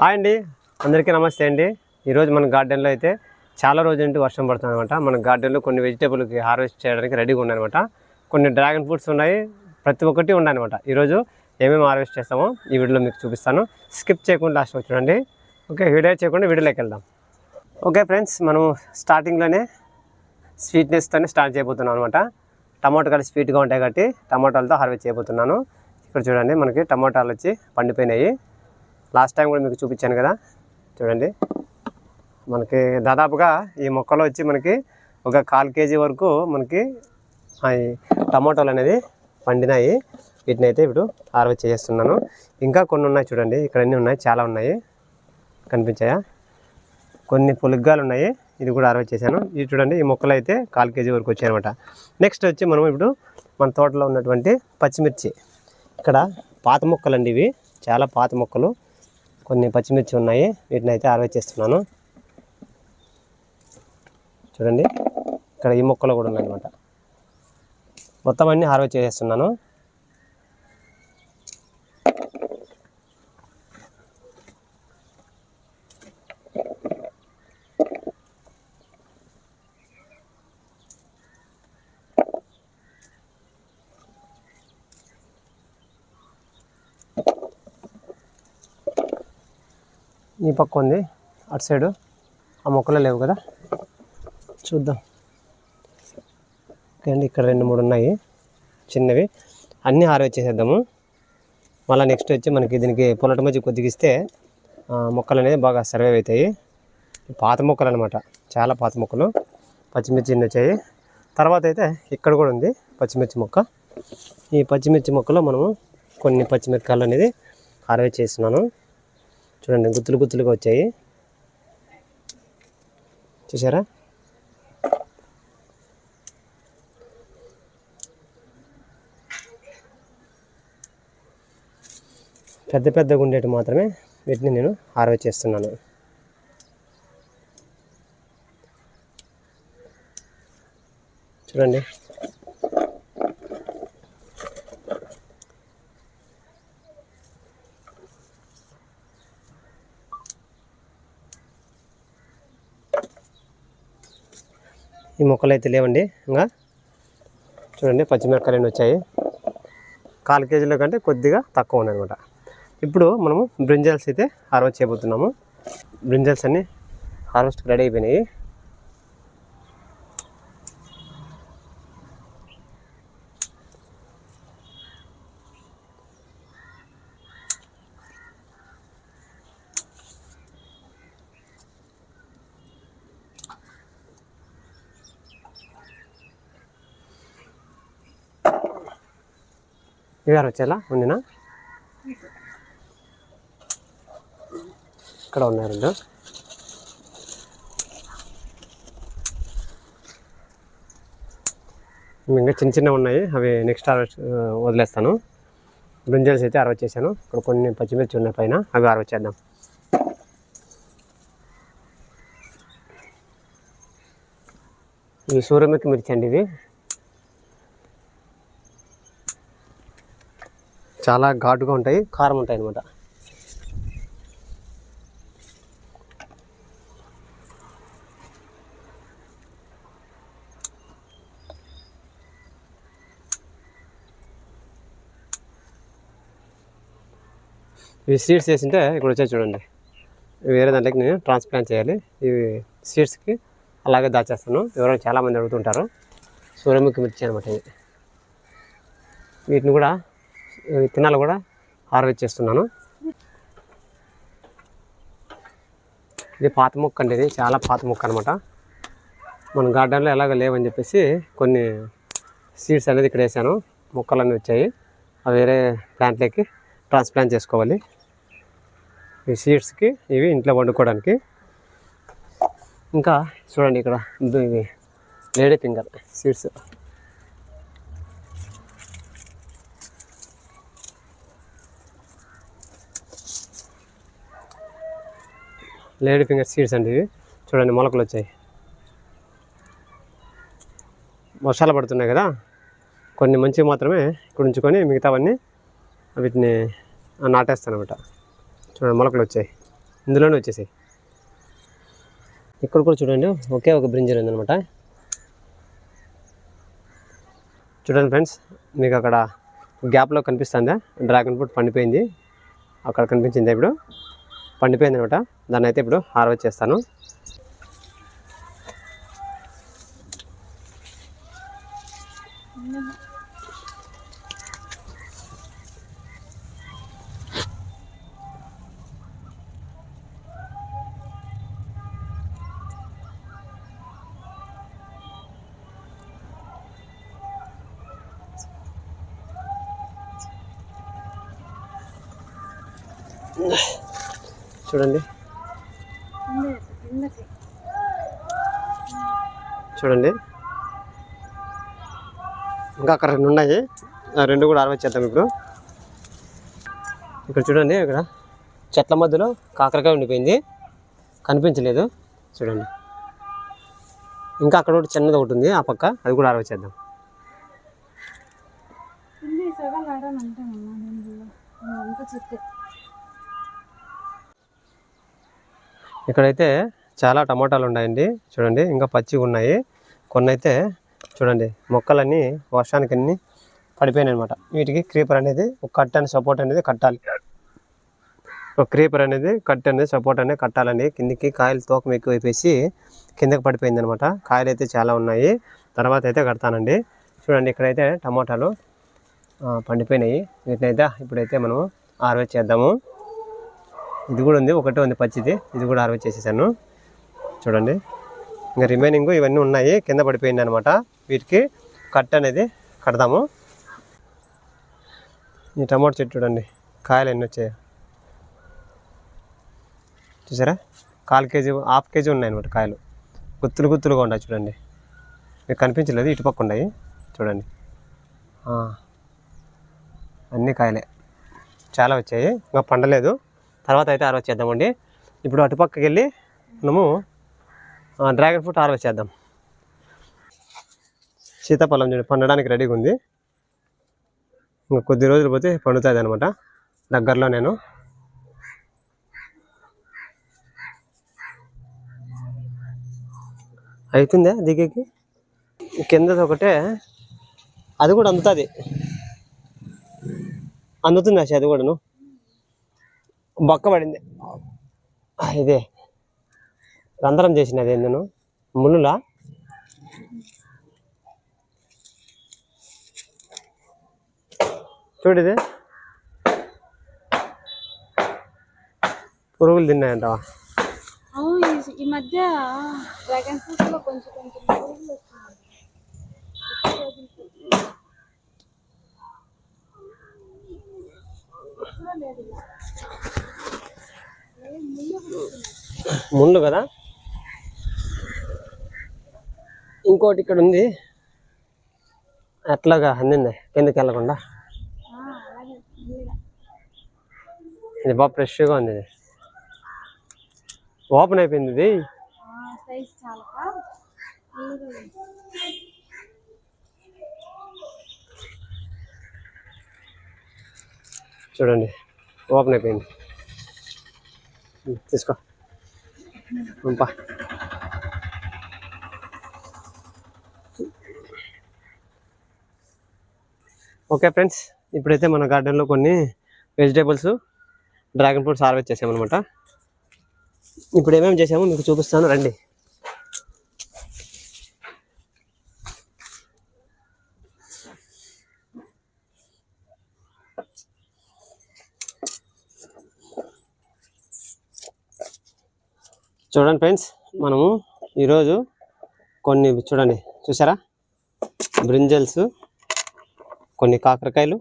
Hi అండి. అందరికీ నమస్తే అండి. ఈరోజు మన గార్డెన్లో అయితే చాలా రోజుల నుండి వర్షం పడుతుంది అనమాట మన గార్డెన్లో కొన్ని వెజిటేబుల్కి హార్వెస్ట్ చేయడానికి రెడీగా ఉన్నాయన్నమాట కొన్ని డ్రాగన్ ఫ్రూట్స్ ఉన్నాయి ప్రతి ఒక్కటి ఉన్నాయన్నమాట ఈరోజు ఏమేమి హార్వెస్ట్ చేస్తామో ఈ వీడియోలో మీకు చూపిస్తాను. స్కిప్ చేయకుండా లాస్ట్ చూడండి. ఓకే వీడియో చేయకుండా వీడియోలోకి వెళ్దాం. ఓకే ఫ్రెండ్స్ మనం స్టార్టింగ్లోనే స్వీట్నెస్తోనే స్టార్ట్ చేయబోతున్నాం అనమాట టమాటోలు స్వీట్గా ఉంటాయి కాబట్టి టమాటాలతో హార్వెస్ట్ చేయబోతున్నాను. ఇక్కడ చూడండి మనకి టమాటాలు వచ్చి పండిపోయినాయి. లాస్ట్ టైం కూడా మీకు చూపించాను కదా. చూడండి. మనకి దాదాపుగా ఈ మొక్కలు వచ్చి మనకి ఒక కాల్ కేజీ వరకు మనకి టమాటోలు అనేది పండినాయి. వీటిని అయితే ఇప్పుడు హార్వెస్ట్ చేస్తున్నాను. ఇంకా కొన్ని ఉన్నాయి చూడండి. ఇక్కడ అన్నీ ఉన్నాయి. చాలా ఉన్నాయి. కనిపించాయా? కొన్ని పులిగ్గాలు ఉన్నాయి. ఇది కూడా హార్వెస్ట్ చేశాను. ఇది చూడండి. ఈ మొక్కలు అయితే కాల్ కేజీ వరకు వచ్చాయన్నమాట నెక్స్ట్ వచ్చి మనం ఇప్పుడు మన తోటలో ఉన్నటువంటి పచ్చిమిర్చి. ఇక్కడ పాత మొక్కలండి ఇవి. చాలా పాత మొక్కలు. కొన్ని పచ్చిమిర్చి ఉన్నాయి. వీటిని అయితే ఆర్వే చేస్తున్నాను. చూడండి. ఇక్కడ ఈ మొక్కలు కూడా ఉన్నాయన్నమాట. మొత్తం అన్నీ హార్వెస్ట్ చేసేస్తున్నాను. ఈ పక్క ఉంది. అటు సైడు ఆ మొక్కలు లేవు కదా? చూద్దాం. ఓకే అండి ఇక్కడ రెండు మూడు ఉన్నాయి. చిన్నవి. అన్నీ హార్వెస్ట్ చేసేద్దాము. మళ్ళీ నెక్స్ట్ వచ్చి మనకి దీనికి పొలట మధ్య కొద్దిగా ఇస్తే మొక్కలు అనేది బాగా సర్వైవ్ అవుతాయి. పాత మొక్కలు అనమాట చాలా పాత మొక్కలు. పచ్చిమిర్చి ఎన్ని వచ్చాయి? తర్వాత అయితే ఇక్కడ కూడా ఉంది పచ్చిమిర్చి మొక్క. ఈ పచ్చిమిర్చి మొక్కలో మనము కొన్ని పచ్చిమిరకాయలు అనేది హార్వెస్ట్ చేస్తున్నాను. చూడండి గుత్తులు గుత్తులుగా వచ్చాయి. చూసారా? పెద్ద పెద్దగా గుండెటి మాత్రమే వీటిని నేను హార్వెస్ట్ చేస్తున్నాను. చూడండి. ఈ మొక్కలు అయితే లేవండి. ఇంకా చూడండి పచ్చిమిరపకాయలు వచ్చాయి. కాల్ కేజీల కంటే కొద్దిగా తక్కువ ఉన్నాయి అనమాట. ఇప్పుడు మనము బ్రింజల్స్ అయితే హార్వెస్ట్ చేయబోతున్నాము. బ్రింజల్స్ అన్నీ హార్వెస్ట్ రెడీ అయిపోయినాయి. ఇవి వచ్చేలా ఉండినా? ఇక్కడ ఉన్నాయి రెండు. ఇంకా చిన్న చిన్న ఉన్నాయి. అవి నెక్స్ట్ హార్వెస్ట్ వదిలేస్తాను. బ్రింజల్స్ అయితే అరవై చేశాను ఇక్కడ కొన్ని పచ్చిమిర్చి ఉన్నాయి పైన. అవి అరవై చేద్దాం ఇవి సూర్యముఖి మిర్చి అండి ఇవి. చాలా ఘాటుగా ఉంటాయి కారం ఉంటాయి అనమాట ఇవి సీడ్స్ వేసింటే ఇక్కడ వచ్చే చూడండి. వేరే దాంట్లోకి నేను ట్రాన్స్ప్లాంట్ చేయాలి. ఇవి సీడ్స్కి అలాగే దాచేస్తాను. ఎవరైనా చాలామంది అడుగుతుంటారు. సూర్యముఖి మిర్చి అనమాట ఇది. వీటిని కూడా విత్తనాలు కూడా హార్వెస్ట్ చేస్తున్నాను. ఇది పాత మొక్క అండి ఇది చాలా పాత మొక్క అనమాట మన గార్డెన్లో ఎలాగ లేవని చెప్పేసి కొన్ని సీడ్స్ అనేది ఇక్కడ వేసాను. మొక్కలన్నీ వచ్చాయి. అవి వేరే ప్లాంట్లోకి ట్రాన్స్ప్లాంట్ చేసుకోవాలి. ఈ సీడ్స్కి ఇవి ఇంట్లో వండుకోవడానికి. ఇంకా చూడండి ఇక్కడ ఇది ఇవి lady finger seeds. Lady finger seeds అండి ఇవి. చూడండి మొలకలు వచ్చాయి. వర్షాలు పడుతున్నాయి కదా. కొన్ని మంచివి మాత్రమే ఇక్కడ ఉంచుకొని మిగతావన్నీ వీటిని నాటేస్తాను అనమాట చూడండి మొలకలు వచ్చాయి. ఇందులోనే వచ్చేసాయి. ఇక్కడ కూడా చూడండి ఒకే ఒక బ్రింజర్ ఉందనమాట చూడండి ఫ్రెండ్స్ మీకు అక్కడ గ్యాప్లో కనిపిస్తుందా? డ్రాగన్ ఫ్రూట్ పండిపోయింది. అక్కడ కనిపించింది ఇప్పుడు? పండిపోయింది అనమాట దాన్ని అయితే ఇప్పుడు హార్వెస్ట్ చేస్తాను. చూడండి. చూడండి. ఇంకా అక్కడ రెండు ఉన్నాయి. ఆ రెండు కూడా హార్వెస్ట్ చేద్దాం ఇప్పుడు. ఇక్కడ చూడండి ఇక్కడ చెట్ల మధ్యలో కాకరకాయ ఉండిపోయింది. కనిపించలేదు. చూడండి. ఇంకా అక్కడ ఒకటి చిన్నది ఒకటి ఉంది ఆ పక్క. అది కూడా ఆరవచ్చేద్దాం చేద్దాం. ఇక్కడైతే చాలా టమాటాలు ఉన్నాయండి. చూడండి ఇంకా పచ్చిగా ఉన్నాయి. కొన్ని అయితే చూడండి మొక్కలన్నీ వర్షానికి అన్ని పడిపోయినాయి అనమాట వీటికి క్రీపర్ అనేది ఒక కట్ అనేది సపోర్ట్ అనేది కట్టాలి. ఒక క్రీపర్ అనేది కట్ అనేది సపోర్ట్ అనేది కట్టాలండి. కిందికి కాయలు తూకం ఎక్కువ అయిపోయి కిందకి పడిపోయింది అనమాట కాయలు అయితే చాలా ఉన్నాయి. తర్వాత అయితే కడతానండి. చూడండి ఇక్కడైతే టమాటాలు పండిపోయినాయి. వీటిని అయితే ఇప్పుడైతే మనము ఆర్వేట్ చేద్దాము. ఇది కూడా ఉంది ఒకటే ఉంది పచ్చిది. ఇది కూడా హార్వెస్ట్ చేసేసాను. చూడండి. ఇంకా రిమైనింగ్ ఇవన్నీ ఉన్నాయి కింద పడిపోయింది అనమాట వీటికి కట్ అనేది కడదాము. ఈ టమాటో చెట్టు చూడండి కాయలు ఎన్ని వచ్చాయి. చూసారా? కాల్ కేజీ హాఫ్ కేజీ ఉన్నాయి అనమాట కాయలు. గుత్తులు గుత్తులుగా ఉన్నాయి చూడండి. మీకు కనిపించలేదు ఇటుపక్క ఉన్నాయి. చూడండి. అన్ని కాయలే. చాలా వచ్చాయి. ఇంకా పండలేదు. తర్వాత అయితే హార్వెస్ట్ చేద్దామండి. ఇప్పుడు అటుపక్కకి వెళ్ళి మనము డ్రాగన్ ఫ్రూట్ హార్వెస్ట్ చేద్దాం. సీతాఫలం చూడండి పండడానికి రెడీగా ఉంది ఇంకా కొద్ది రోజులు పోతే పండుతుంది అనమాట దగ్గరలో నేను. అవుతుందా దిగకి? కిందది ఒకటే. అది కూడా అందుతుంది. అందుతుంది అసలు అది కూడాను? బొక్క పడింది ఇదే. రంధ్రం చేసిన అదే నేను ముళ్ళులా చూడిది పురుగులు తిన్నాయంటావా? ఈ- మధ్య డ్రాగన్ ఫ్రూట్లో కొంచెం కొంచెం పురుగులు ముళ్ళు కదా? ఇంకోటి ఇక్కడ ఉంది. అట్లాగా అందింది కిందకి వెళ్ళకుండా. ఇది బాగా ఫ్రెష్గా ఉంది ఇది. ఓపెన్ అయిపోయింది ఇది? చూడండి ఓపెన్ అయిపోయింది. తీసుకో. పంపా ఓకే ఫ్రెండ్స్ ఇప్పుడైతే మన గార్డెన్లో కొన్ని వెజిటేబుల్స్ డ్రాగన్ ఫ్రూట్స్ హార్వెస్ట్ చేసామన్నమాట. ఇప్పుడు ఏమేమి చేసామో మీకు చూపిస్తాను రండి. చూడండి ఫ్రెండ్స్ మనము ఈరోజు కొన్ని చూడండి చూసారా? బ్రింజల్స్ కొన్ని కాకరకాయలు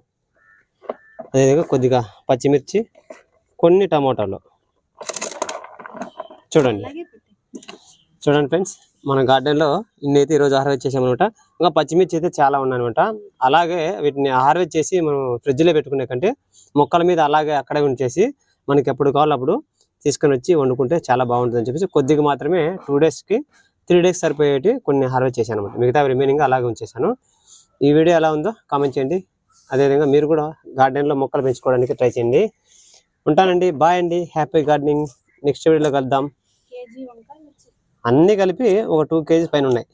అదేవిధంగా కొద్దిగా పచ్చిమిర్చి కొన్ని టమోటాలు. చూడండి. చూడండి ఫ్రెండ్స్ మన గార్డెన్లో ఇన్ని అయితే ఈరోజు హార్వెస్ట్ చేసామనమాట ఇంకా పచ్చిమిర్చి అయితే చాలా ఉన్నాయన్నమాట. అలాగే వీటిని హార్వెస్ట్ చేసి మనం ఫ్రిడ్జ్లో పెట్టుకునే కంటే మొక్కల మీద అలాగే అక్కడే ఉంచేసి మనకి ఎప్పుడు కావాలో అప్పుడు తీసుకొని వచ్చి వండుకుంటే చాలా బాగుంటుంది అని చెప్పేసి కొద్దిగా మాత్రమే టూ డేస్కి త్రీ డేస్ సరిపోయేటి కొన్ని హార్వెస్ట్ చేశాను అనమాట మిగతా రిమైనింగ్ అలాగే ఉంచేసాను ఈ వీడియో ఎలా ఉందో కామెంట్ చేయండి. అదేవిధంగా మీరు కూడా గార్డెన్లో మొక్కలు పెంచుకోవడానికి ట్రై చేయండి. ఉంటానండి. బాయ్ అండి. హ్యాపీ గార్డెనింగ్ నెక్స్ట్ వీడియోలో కలుద్దాం. అన్నీ కలిపి ఒక టూ కేజీస్ పైన ఉన్నాయి.